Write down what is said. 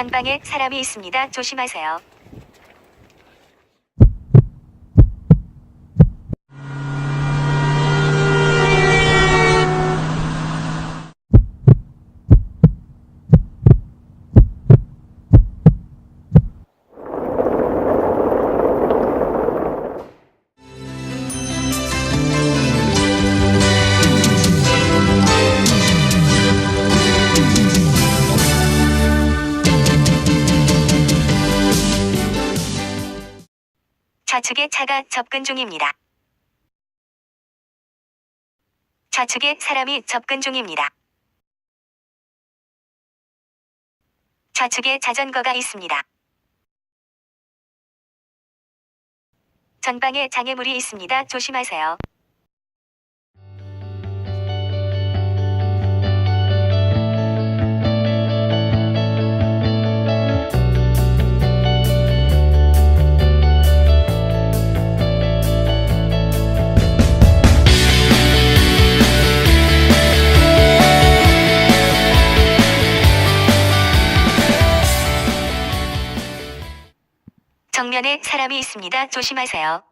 전방에 사람이 있습니다. 조심하세요. 좌측에 차가 접근 중입니다. 좌측에 사람이 접근 중입니다. 좌측에 자전거가 있습니다. 전방에 장애물이 있습니다. 조심하세요. 정면에 사람이 있습니다. 조심하세요.